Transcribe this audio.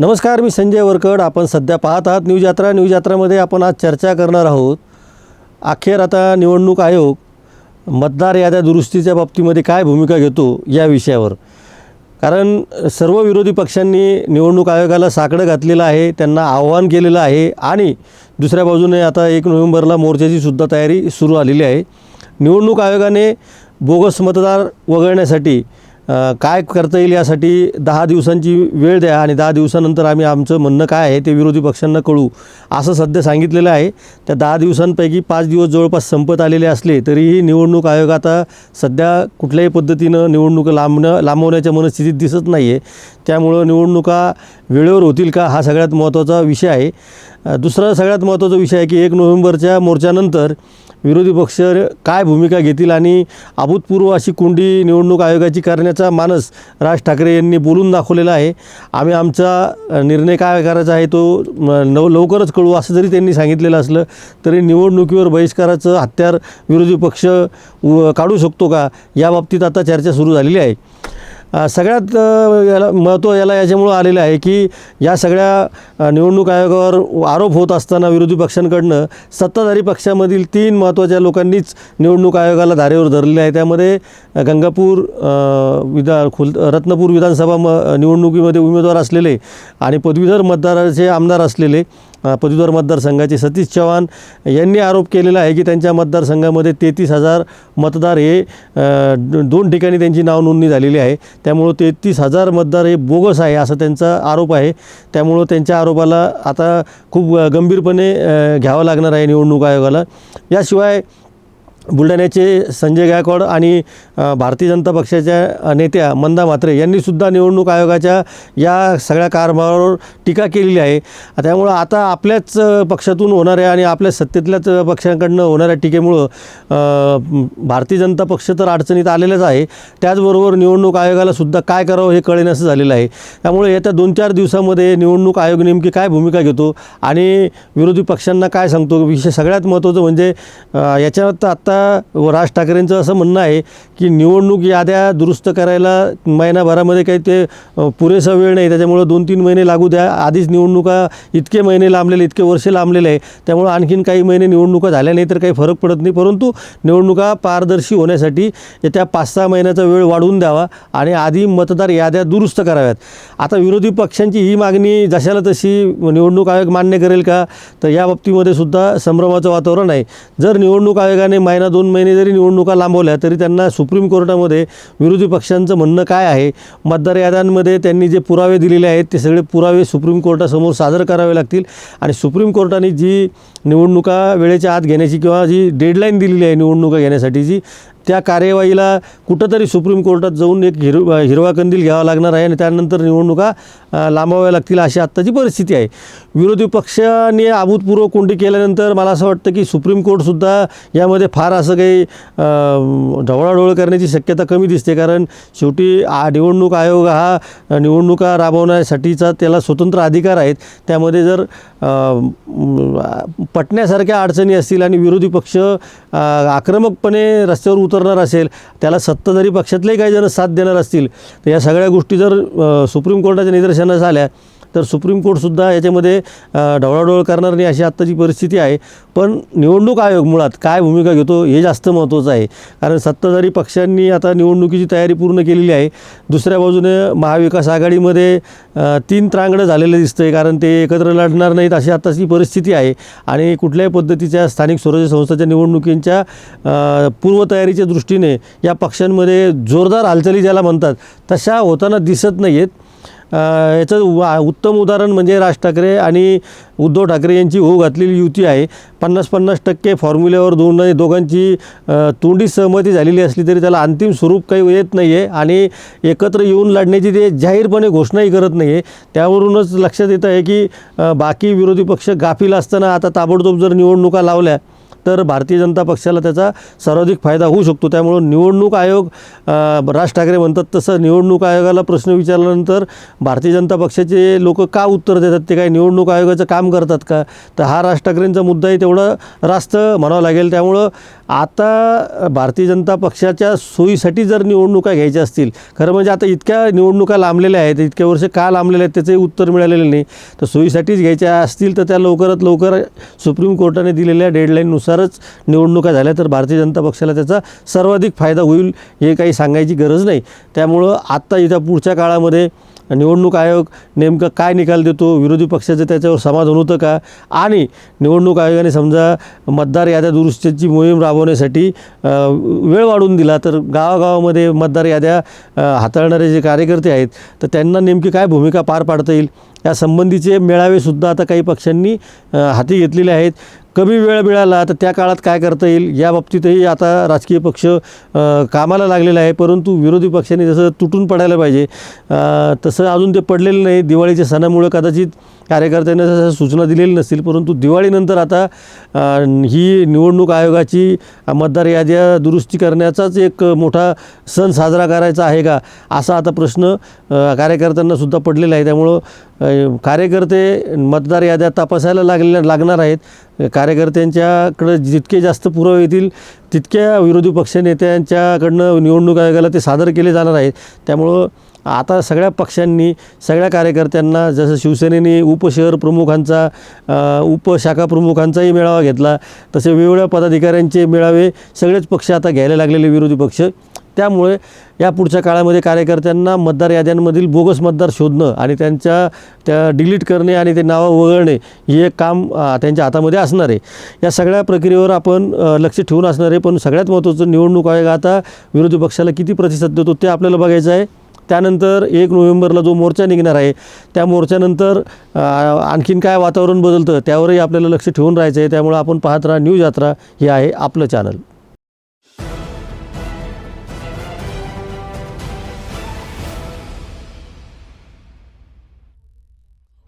नमस्कार मी संजय वरकड. आपण सध्या पाहत आहात न्यूज यात्रा. न्यूज यात्रामध्ये आपण आज चर्चा करणार आहोत अखेर आता निवडणूक आयोग मतदार याद्या दुरुस्तीच्या बाबतीमध्ये काय भूमिका घेतो या विषयावर. कारण सर्व विरोधी पक्षांनी निवडणूक आयोगाला साकडं घातलेलं आहे त्यांना आव्हान केलेलं आहे आणि दुसऱ्या बाजूने आता एक नोव्हेंबरला मोर्चाची सुद्धा तयारी सुरू आलेली आहे. निवडणूक आयोगाने बोगस मतदार वगळण्यासाठी काय करता येईल यासाठी दहा दिवसांची वेळ द्या आणि दहा दिवसानंतर आम्ही आमचं म्हणणं काय आहे ते विरोधी पक्षांना कळू. असं सध्या सांगितलेलं आहे. त्या दहा दिवसांपैकी पाच दिवस जवळपास संपत आलेले असले तरीही निवडणूक आयोग आता सध्या कुठल्याही पद्धतीनं निवडणूक लांबणं लांबवण्याच्या मनस्थितीत दिसत नाही आहे त्यामुळं निवडणुका वेळेवर होतील का हा सगळ्यात महत्त्वाचा विषय आहे. दुसरा सगळ्यात महत्त्वाचा विषय आहे की एक नोव्हेंबरच्या मोर्चानंतर विरोधी पक्ष काय भूमिका घेतील आणि अभूतपूर्व अशी कोंडी निवडणूक आयोगाची करण्याचा मानस राज ठाकरे यांनी बोलून दाखवलेला आहे. आम्ही आमचा निर्णय काय करायचा आहे तो नव लवकरच कळू असं जरी त्यांनी सांगितलेलं असलं तरी निवडणुकीवर बहिष्काराचं हत्यार विरोधी पक्ष काढू शकतो का? याबाबतीत आता चर्चा सुरू झालेली आहे. सगळ्यात याला महत्त्व याला याच्यामुळं आलेलं आहे की या सगळ्या निवडणूक आयोगावर आरोप होत असताना विरोधी पक्षांकडनं सत्ताधारी पक्षामधील तीन महत्त्वाच्या लोकांनीच निवडणूक आयोगाला धारेवर धरलेले आहे. त्यामध्ये गंगापूर विधान विधा खुल रत्नपूर विधानसभा म निवडणुकीमध्ये उमेदवार असलेले आणि पदवीधर मतदाराचे आमदार असलेले पदवीधर मतदारसंघाचे सतीश चव्हाण यांनी आरोप केलेला आहे की त्यांच्या मतदारसंघामध्ये तेहतीस हजार मतदार हे दोन ठिकाणी त्यांची नाव नोंदणी झालेली आहे. त्यामुळं तेहतीस हजार मतदार हे बोगस आहे असा त्यांचा आरोप आहे. त्यामुळं त्यांच्या आरोपाला आता खूप गंभीरपणे घ्यावं लागणार आहे निवडणूक आयोगाला. याशिवाय बुलढाण्याचे संजय गायकवाड आणि भारतीय जनता पक्षाच्या नेत्या मंदा म्हात्रे यांनीसुद्धा निवडणूक आयोगाच्या या सगळ्या कारभारावर टीका केलेली आहे. त्यामुळं आता आपल्याच पक्षातून होणाऱ्या आणि आपल्या सत्तेतल्याच पक्षांकडनं होणाऱ्या टीकेमुळं भारतीय जनता पक्ष तर अडचणीत आलेलाच आहे. त्याचबरोबर निवडणूक आयोगाला सुद्धा काय करावं हे कळेनासं झालेलं आहे. त्यामुळे येत्या दोन चार दिवसामध्ये निवडणूक आयोग नेमकी काय भूमिका घेतो आणि विरोधी पक्षांना काय सांगतो? विषय सगळ्यात महत्त्वाचं म्हणजे याच्यात आत्ता राज ठाकरेंचं असं म्हणणं आहे की निवडणूक याद्या दुरुस्त करायला महिनाभरामध्ये काही ते पुरेसा वेळ नाही. त्याच्यामुळं दोन तीन महिने लागू द्या. आधीच निवडणुका इतके महिने लांबलेले इतके वर्ष लांबलेले आहे त्यामुळं आणखीन काही महिने निवडणुका झाल्या नाही तर काही फरक पडत नाही. परंतु निवडणुका पारदर्शी होण्यासाठी येत्या पाच सहा महिन्याचा वेळ वाढवून द्यावा आणि आधी मतदार याद्या दुरुस्त कराव्यात. आता विरोधी पक्षांची ही मागणी जशाला तशी निवडणूक आयोग मान्य करेल का? तर या बाबतीमध्ये सुद्धा संभ्रमाचं वातावरण आहे. जर निवडणूक आयोगाने महिना दोन महिने जरी निवडणुका लांबवल्या तरी त्यांना सुप्रीम कोर्टामध्ये विरोधी पक्षांचं म्हणणं काय आहे? मतदार याद्यांमध्ये त्यांनी जे पुरावे दिलेले आहेत ते सगळे पुरावे सुप्रीम कोर्टासमोर सादर करावे लागतील. आणि सुप्रीम कोर्टाने जी निवडणुका वेळेच्या आत घेण्याची किंवा जी डेडलाईन दिलेली आहे निवडणुका घेण्यासाठीची त्या कार्यवाहीला कुठंतरी सुप्रीम कोर्टात जाऊन एक हिर हिरवा कंदील घ्यावा लागणार आहे आणि त्यानंतर निवडणुका लांबाव्या लांबवाव्या लागतील अशी आत्ताची परिस्थिती आहे. विरोधी पक्षाने अभूतपूर्व कोंडी केल्यानंतर मला असं वाटतं की सुप्रीम कोर्टसुद्धा यामध्ये फार असं काही ढवळाढवळ करण्याची शक्यता कमी दिसते. कारण शेवटी आ निवडणूक आयोग हा निवडणुका राबवण्यासाठीचा त्याला स्वतंत्र अधिकार आहेत. त्यामध्ये जर पटण्यासारख्या अडचणी असतील आणि विरोधी पक्ष आक्रमकपणे रस्त्यावर उतरणार असेल त्याला सत्ताधारी पक्षातलेही काही जण साथ देणार असतील तर या सगळ्या गोष्टी जर सुप्रीम कोर्टाच्या निदर्शनास आल्या तर सुप्रीम कोर्टसुद्धा याच्यामध्ये ढवळाढवळ करणार नाही अशी आत्ताची परिस्थिती आहे. पण निवडणूक आयोग मुळात काय भूमिका घेतो हे जास्त महत्त्वाचं आहे. कारण सत्ताधारी पक्षांनी आता निवडणुकीची तयारी पूर्ण केलेली आहे. दुसऱ्या बाजूने महाविकास आघाडीमध्ये तीन त्रांगडं झालेलं दिसतं आहे कारण ते एकत्र लढणार नाहीत अशी आत्ताची परिस्थिती आहे. आणि कुठल्याही पद्धतीच्या स्थानिक स्वराज्य संस्थेच्या निवडणुकींच्या पूर्वतयारीच्या दृष्टीने या पक्षांमध्ये जोरदार हालचाली ज्याला म्हणतात तशा होताना दिसत नाही आहेत याचं वा उत्तम उदाहरण म्हणजे राज ठाकरे आणि उद्धव ठाकरे यांची होऊ घातलेली युती आहे. पन्नास पन्नास टक्के फॉर्म्युल्यावर दोन दोघांची तोंडी सहमती झालेली असली तरी त्याला अंतिम स्वरूप काही येत नाही आहे आणि एकत्र येऊन लढण्याची ते जाहीरपणे घोषणाही करत नाही आहे त्यावरूनच लक्षात येतं आहे की बाकी विरोधी पक्ष गाफील असताना आता ताबडतोब जर निवडणुका लावल्या तर भारतीय जनता पक्षाला त्याचा सर्वाधिक फायदा होऊ शकतो. त्यामुळं निवडणूक आयोग राज ठाकरे म्हणतात तसं निवडणूक आयोगाला प्रश्न विचारल्यानंतर भारतीय जनता पक्षाचे लोक का उत्तर देतात? ते काय निवडणूक आयोगाचं काम करतात का? तर हा राज ठाकरेंचा मुद्दाही तेवढा रास्त म्हणावा लागेल. त्यामुळं आता भारतीय जनता पक्षाच्या सोयीसाठी जर निवडणुका घ्यायच्या असतील खरं म्हणजे आता इतक्या निवडणुका लांबलेल्या आहेत इतक्या वर्ष का लांबलेल्या आहेत त्याचंही उत्तर मिळालेलं नाही. तर सोयीसाठीच घ्यायच्या असतील तर त्या लवकरात लवकर सुप्रीम कोर्टाने दिलेल्या डेडलाईननुसारच निवडणुका झाल्या तर भारतीय जनता पक्षाला त्याचा सर्वाधिक फायदा होईल हे काही सांगायची गरज नाही. त्यामुळं आत्ता इथं पुढच्या काळामध्ये निवडणूक आयोग नेमकं काय निकाल देतो? विरोधी पक्षाचं त्याच्यावर समाधान होतं का? आणि निवडणूक आयोगाने समजा मतदार याद्या दुरुस्तीची मोहीम राबवण्यासाठी वेळ वाढून दिला तर गावागावामध्ये मतदार याद्या हाताळणारे जे कार्यकर्ते आहेत तर त्यांना नेमकी काय भूमिका पार पाडता येईल? या संबंधीचे मेळावेसुद्धा आता काही पक्षांनी हाती घेतलेले आहेत. कमी वेळ मिळाला तर त्या काळात काय करता येईल? या बाबतीतही आता राजकीय पक्ष कामाला लागलेला आहे परंतु विरोधी पक्षाने जसं तुटून पडायला पाहिजे तसं अजून ते पडलेलं नाही. दिवाळीच्या सणामुळं कदाचित कार्यकर्त्यांना जसं सूचना दिलेली नसतील परंतु दिवाळीनंतर आता ही निवडणूक आयोगाची मतदार याद्या दुरुस्ती करण्याचाच एक मोठा सण साजरा करायचा आहे का? असा आता प्रश्न कार्यकर्त्यांनासुद्धा पडलेला आहे. त्यामुळं कार्यकर्ते मतदार याद्या तपासायला लागलेल्या लागणार आहेत. कार्यकर्त्यांच्याकडं जितके जास्त पुरावे येतील तितक्या विरोधी पक्षनेत्यांच्याकडनं निवडणूक आयोगाला ते सादर केले जाणार आहेत. त्यामुळं आता सगळ्या पक्षांनी सगळ्या कार्यकर्त्यांना जसं शिवसेनेने उपशहर प्रमुखांचा उपशाखा प्रमुखांचाही मेळावा घेतला तसे वेगवेगळ्या पदाधिकाऱ्यांचे मेळावे सगळेच पक्ष आता घ्यायला लागलेले विरोधी पक्ष. त्यामुळे या पुढच्या काळामध्ये कार्यकर्त्यांना मतदार याद्यांमधील बोगस मतदार शोधणं आणि त्यांच्या त्या डिलीट करणे आणि ते नावं वगळणे हे एक काम त्यांच्या हातामध्ये असणार आहे. या सगळ्या प्रक्रियेवर आपण लक्ष ठेवून असणार आहे पण सगळ्यात महत्त्वाचं निवडणूक आयोग आता विरोधी पक्षाला किती प्रतिसाद देतो ते आपल्याला बघायचं आहे. त्यानंतर एक नोव्हेंबरला जो मोर्चा निघणार आहे त्या मोर्चानंतर आणखीन काय वातावरण बदलतं त्यावरही आपल्याला लक्ष ठेवून राहायचं आहे. त्यामुळे आपण पाहत राहा न्यूज यात्रा हे आहे आपलं चॅनल.